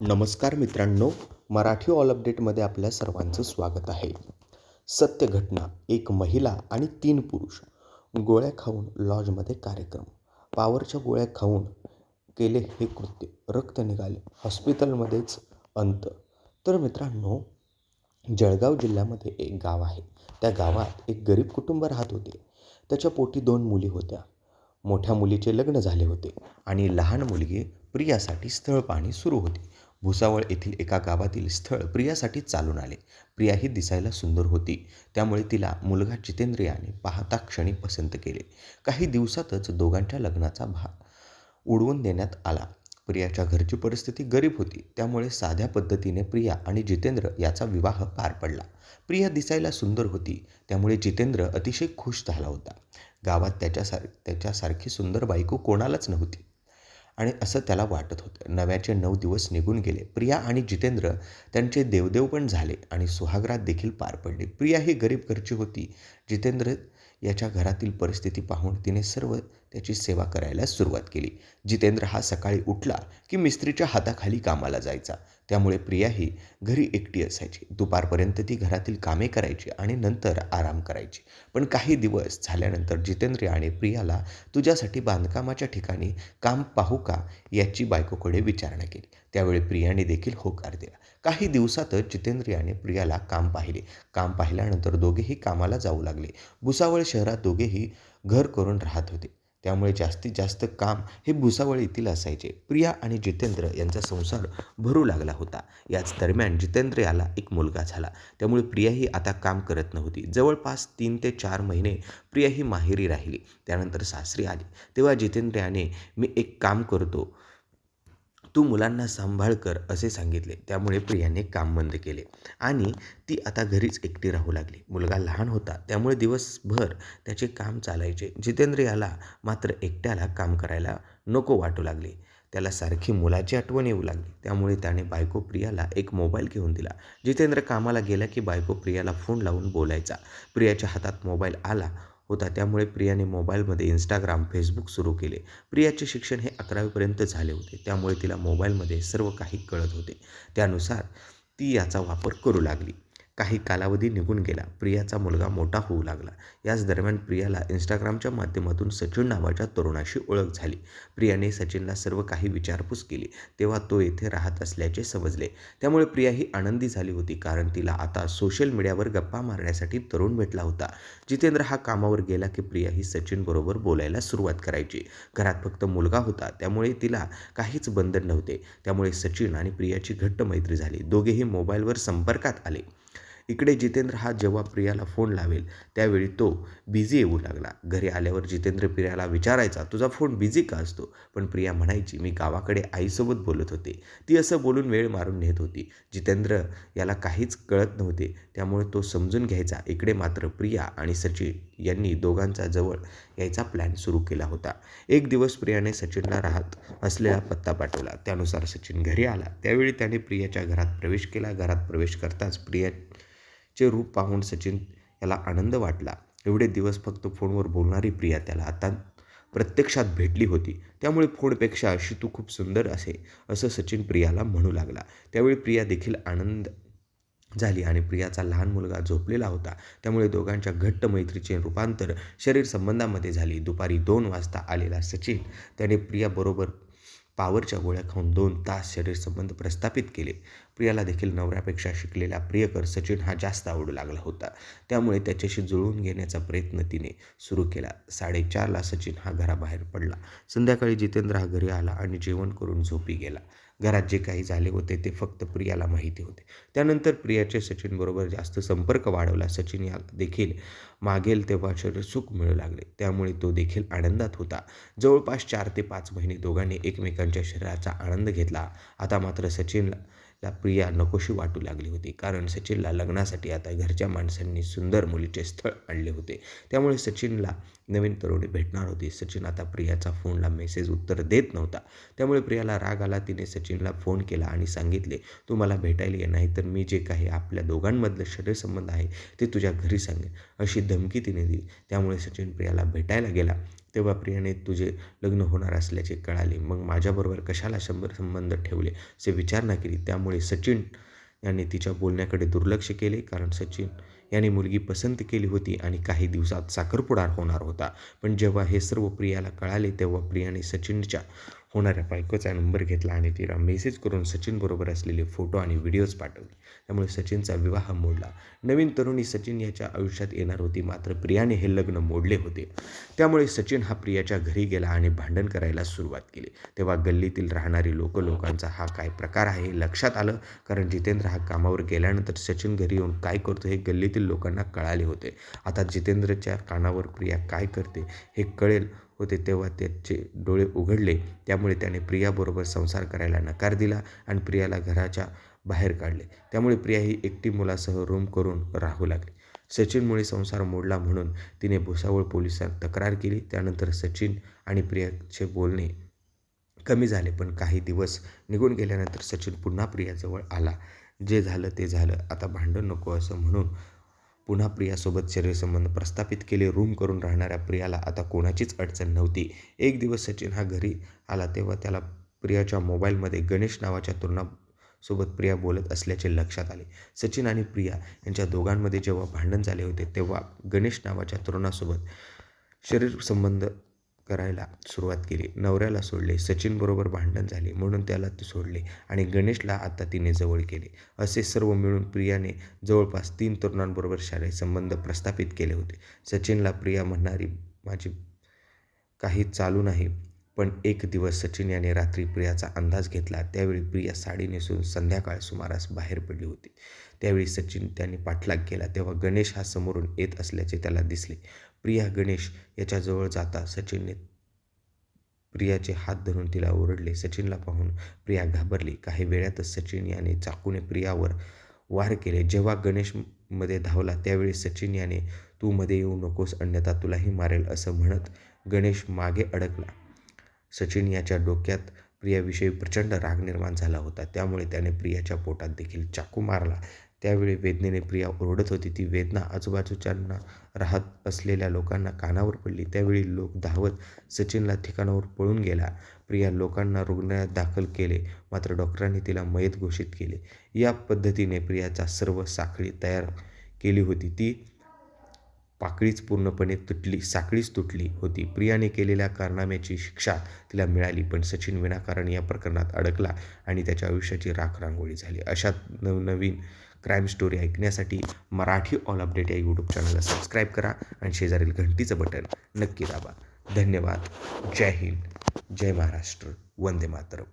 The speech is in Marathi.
नमस्कार मित्रांनो मराठी ऑल अपडेटमध्ये आपल्या सर्वांचं स्वागत आहे. सत्य घटना एक महिला आणि तीन पुरुष गोळ्या खाऊन लॉजमध्ये कार्यक्रम. पावरच्या गोळ्या खाऊन केले हे कृत्य. रक्त निघाले. हॉस्पिटलमध्येच अंत. तर मित्रांनो जळगाव जिल्ह्यामध्ये एक गाव आहे. त्या गावात एक गरीब कुटुंब राहत होते. त्याच्या पोटी दोन मुली होत्या. मोठ्या मुलीचे लग्न झाले होते आणि लहान मुलगी प्रियासाठी स्थळ पाहणी सुरू होती. भुसावळ येथील एका गावातील स्थळ प्रियासाठी चालून आले. प्रिया ही दिसायला सुंदर होती. त्यामुळे तिला मुलगा जितेंद्र याने पाहता क्षणी पसंत केले. काही दिवसातच दोघांच्या लग्नाचा भाग उडवून देण्यात आला. प्रियाच्या घरची परिस्थिती गरीब होती. त्यामुळे साध्या पद्धतीने प्रिया आणि जितेंद्र याचा विवाह पार पडला. प्रिया दिसायला सुंदर होती. त्यामुळे जितेंद्र अतिशय खुश झाला होता. गावात त्याच्यासार त्याच्यासारखी सुंदर बायको कोणालाच नव्हती. आणि असं त्याला वाटत होतं. नव्याचे नऊ दिवस निघून गेले. प्रिया आणि जितेंद्र त्यांचे देवदेव पण झाले आणि सुहागरात देखील पार पडले. प्रिया ही गरीब घरची होती. जितेंद्र याच्या घरातील परिस्थिती पाहून तिने सर्व त्याची सेवा करायला सुरुवात केली. जितेंद्र हा सकाळी उठला की मिस्त्रीच्या हाताखाली कामाला जायचा. त्यामुळे प्रिया ही घरी एकटी असायची. दुपारपर्यंत ती घरातील कामे करायची आणि नंतर आराम करायची. पण काही दिवस झाल्यानंतर जितेंद्र आणि प्रियाला तुझ्यासाठी बांधकामाच्या ठिकाणी काम पाहू का याची बायकोकडे विचारणा केली. त्यावेळी प्रियाने देखील होकार दिला. काही दिवसातच जितेंद्रियाने प्रियाला काम पाहिले. काम पाहिल्यानंतर दोघेही कामाला जाऊ लागले. भुसावळ शहरात दोघेही घर करून राहत होते. त्यामुळे जास्तीत जास्त काम हे भुसावळ येथील असायचे. प्रिया आणि जितेंद्र यांचा संसार भरू लागला होता. याच दरम्यान जितेंद्र याला एक मुलगा झाला. त्यामुळे प्रिया ही आता काम करत नव्हती. जवळपास तीन ते चार महिने प्रिया ही माहेरी राहिली. त्यानंतर सासरी आली. तेव्हा जितेंद्र याने मी एक काम करतो. तू मुलांना सांभाळ कर असे सांगितले. त्यामुळे प्रियाने काम बंद केले आणि ती आता घरीच एकटी राहू लागली. मुलगा लहान होता त्यामुळे दिवसभर त्याचे काम चालायचे. जितेंद्र याला मात्र एकट्याला काम करायला नको वाटू लागले. त्याला सारखी मुलाची आठवण येऊ लागली. त्यामुळे त्याने बायको प्रियाला एक मोबाईल घेऊन दिला. जितेंद्र कामाला गेला की बायको प्रियाला फोन लावून बोलायचा. प्रियाच्या हातात मोबाईल आला. होता. त्यामुळे प्रियाने मोबाईलमध्ये इंस्टाग्राम फेसबुक सुरू केले. प्रियाचे शिक्षण हे अकरावीपर्यंत झाले होते. त्यामुळे तिला मोबाईलमध्ये सर्व काही कळत होते. त्यानुसार ती याचा वापर करू लागली. काही कालावधी निघून गेला. प्रियाचा मुलगा मोठा होऊ लागला. याच दरम्यान प्रियाला इंस्टाग्रामच्या माध्यमातून सचिन नावाच्या तरुणाशी ओळख झाली. प्रियाने सचिनला सर्व काही विचारपूस केली. तेव्हा तो येथे राहत असल्याचे समजले. त्यामुळे प्रिया ही आनंदी झाली होती कारण तिला आता सोशल मीडियावर गप्पा मारण्यासाठी तरुण भेटला होता. जितेंद्र हा कामावर गेला की प्रिया ही सचिनबरोबर बोलायला सुरुवात करायची. घरात फक्त मुलगा होता. त्यामुळे तिला काहीच बंधन नव्हते. त्यामुळे सचिन आणि प्रियाची घट्ट मैत्री झाली. दोघेही मोबाईलवर संपर्कात आले. इकडे जितेंद्र हा जेव्हा प्रियाला फोन लावेल त्यावेळी तो बिझी येऊ लागला. घरी आल्यावर जितेंद्र प्रियाला विचारायचा तुझा फोन बिझी का असतो? पण प्रिया म्हणायची मी गावाकडे आईसोबत बोलत होते. ती असं बोलून वेळ मारून नेत होती. जितेंद्र याला काहीच कळत नव्हते त्यामुळे तो समजून घ्यायचा. इकडे मात्र प्रिया आणि सचिन यांनी दोघांचा जवळ यायचा प्लॅन सुरू केला होता. एक दिवस प्रियाने सचिनला राहत असलेला पत्ता पाठवला. त्यानुसार सचिन घरी आला. त्यावेळी त्याने प्रियाच्या घरात प्रवेश केला. घरात प्रवेश करताच प्रिया चे रूप पाहून सचिन याला आनंद वाटला. एवढे दिवस फक्त फोनवर बोलणारी प्रिया त्याला आता प्रत्यक्षात भेटली होती. त्यामुळे फोनपेक्षा अशी तू खूप सुंदर असे असं सचिन प्रियाला म्हणू लागला. त्यावेळी प्रिया देखील आनंद झाली आणि प्रियाचा लहान मुलगा झोपलेला होता. त्यामुळे दोघांच्या घट्ट मैत्रीचे रूपांतर शरीर संबंधामध्ये झाली. दुपारी दोन वाजता आलेला सचिन त्याने प्रियाबरोबर पावरच्या गोळ्या खाऊन दोन तास शरीर संबंध प्रस्थापित केले. प्रियाला देखील नवऱ्यापेक्षा शिकलेला प्रियकर सचिन हा जास्त आवडू लागला होता. त्यामुळे त्याच्याशी जुळवून घेण्याचा प्रयत्न तिने सुरू केला. साडेचारला सचिन हा घराबाहेर पडला. संध्याकाळी जितेंद्र हा घरी आला आणि जेवण करून झोपी गेला. घरात जे काही झाले होते ते फक्त प्रियाला माहिती होते. त्यानंतर प्रियाचे सचिनबरोबर जास्त संपर्क वाढवला. सचिन या देखील मागेल तेव्हा शरीर सुख मिळू लागले. त्यामुळे तो देखील आनंदात होता. जवळपास चार ते पाच महिने दोघांनी एकमेकांच्या शरीराचा आनंद घेतला. आता मात्र सचिनला ला प्रिया नकोशी वाटू लागली होती. कारण सचिनला लग्नासाठी आता घरच्या माणसांनी सुंदर मुलीचे स्थळ आणले होते. त्यामुळे सचिनला नवीन तरुणी भेटणार होती. सचिन आता प्रियाचा फोनला मेसेज उत्तर देत नव्हता. त्यामुळे प्रियाला राग आला. तिने सचिनला फोन केला आणि सांगितले तू मला भेटायला ये नाही तर मी जे काही आपल्या दोघांमधलं शरीरसंबंध आहे ते तुझ्या घरी सांगेन अशी धमकी तिने दिली. त्यामुळे सचिन प्रियाला भेटायला गेला. तेव्हा प्रियाने तुझे लग्न होणार असल्याचे कळाले. मग माझ्याबरोबर कशाला शंभर संबंध ठेवले असे विचारणा केली. त्यामुळे सचिन याने तिच्या बोलण्याकडे दुर्लक्ष केले. कारण सचिन याने मुलगी पसंत केली होती आणि काही दिवसात साखरपुडा होणार होता. पण जेव्हा हे सर्व प्रियाला कळाले तेव्हा प्रियाने सचिनच्या होणाऱ्या बायकोचा नंबर घेतला आणि तिला मेसेज करून सचिनबरोबर असलेले फोटो आणि व्हिडिओज पाठवले. त्यामुळे सचिनचा विवाह मोडला. नवीन तरुणी सचिन याच्या आयुष्यात येणार होती मात्र प्रियाने हे लग्न मोडले होते. त्यामुळे सचिन हा प्रियाच्या घरी गेला आणि भांडण करायला सुरुवात केली. तेव्हा गल्लीतील राहणारी लोक लोकांचा हा काय प्रकार आहे हे लक्षात आलं कारण जितेंद्र हा कामावर गेल्यानंतर सचिन घरी येऊन काय करतो हे गल्लीतील लोकांना कळाले होते. आता जितेंद्रच्या कानावर प्रिया काय करते हे कळेल होते तेव्हा त्याचे डोळे उघडले. त्यामुळे त्याने प्रियाबरोबर संसार करायला नकार दिला आणि प्रियाला घराच्या बाहेर काढले. त्यामुळे प्रिया ही एकटी मुलासह रूम करून राहू लागली. सचिनमुळे संसार मोडला म्हणून तिने भुसावळ पोलिसात तक्रार केली. त्यानंतर सचिन आणि प्रियाचे बोलणे कमी झाले पण काही दिवस निघून गेल्यानंतर सचिन पुन्हा प्रियाजवळ आला. जे झालं ते झालं. आता भांडण नको असं म्हणून पुन्हा प्रियासोबत शरीरसंबंध प्रस्थापित केले. रूम करून राहणाऱ्या प्रियाला आता कोणाचीच अडचण नव्हती. एक दिवस सचिन हा घरी आला तेव्हा त्याला प्रियाच्या मोबाईलमध्ये गणेश नावाच्या तरुणासोबत प्रिया बोलत असल्याचे लक्षात आले. सचिन आणि प्रिया यांच्या दोघांमध्ये जेव्हा भांडण झाले होते तेव्हा गणेश नावाच्या तरुणासोबत शरीर संबंध करायला सुरुवात केली. नवऱ्याला सोडले सचिनबरोबर भांडण झाले म्हणून त्याला ते सोडले आणि गणेशला आता तिने जवळ केले. असे सर्व मिळून प्रियाने जवळपास तीन तरुणांबरोबर शालेय संबंध प्रस्थापित केले होते. सचिनला प्रिया म्हणणारी माझी काही चालू नाही पण एक दिवस सचिन याने रात्री प्रियाचा अंदाज घेतला. त्यावेळी प्रिया साडी नेसून संध्याकाळ सुमारास बाहेर पडली होती. त्यावेळी सचिन त्याने पाठलाग केला तेव्हा गणेश हा समोरून येत असल्याचे त्याला दिसले. प्रिया गणेश याच्याजवळ जाता सचिनने प्रियाचे हात धरून तिला ओरडले. सचिनला पाहून प्रिया घाबरली. काही वेळातच सचिन याने चाकूने प्रियावर वार केले. जेव्हा गणेशमध्ये धावला त्यावेळी सचिन याने तू मध्ये येऊ नकोस अन्यथा तुलाही मारेल असं म्हणत गणेश मागे अडकला. सचिन याच्या डोक्यात प्रियाविषयी प्रचंड राग निर्माण झाला होता. त्यामुळे त्याने प्रियाच्या पोटात देखील चाकू मारला. त्यावेळी वेदनेने प्रिया ओरडत होती. ती वेदना आजूबाजूच्यांना राहत असलेल्या लोकांना कानावर पडली. त्यावेळी लोक धावत सचिनला ठिकाणावर पळून गेला. प्रिया लोकांना रुग्णालयात दाखल केले. मात्र डॉक्टरांनी तिला मयत घोषित केले. या पद्धतीने प्रियाचा सर्व साखळी तयार केली होती. ती पाकळीच पूर्णपणे तुटली साखळीच तुटली होती. प्रियाने केलेल्या कारनाम्याची शिक्षा तिला मिळाली पण सचिन विनाकारण या प्रकरणात अडकला आणि त्याच्या आयुष्याची राख रांगोळी झाली. अशा नवनवीन क्राईम स्टोरी ऐकण्यासाठी मराठी ऑल अपडेट या यूट्यूब चॅनलला सबस्क्राईब करा आणि शेजारील घंटीचं बटन नक्की दाबा. धन्यवाद. जय हिंद. जय महाराष्ट्र. वंदे मातरम.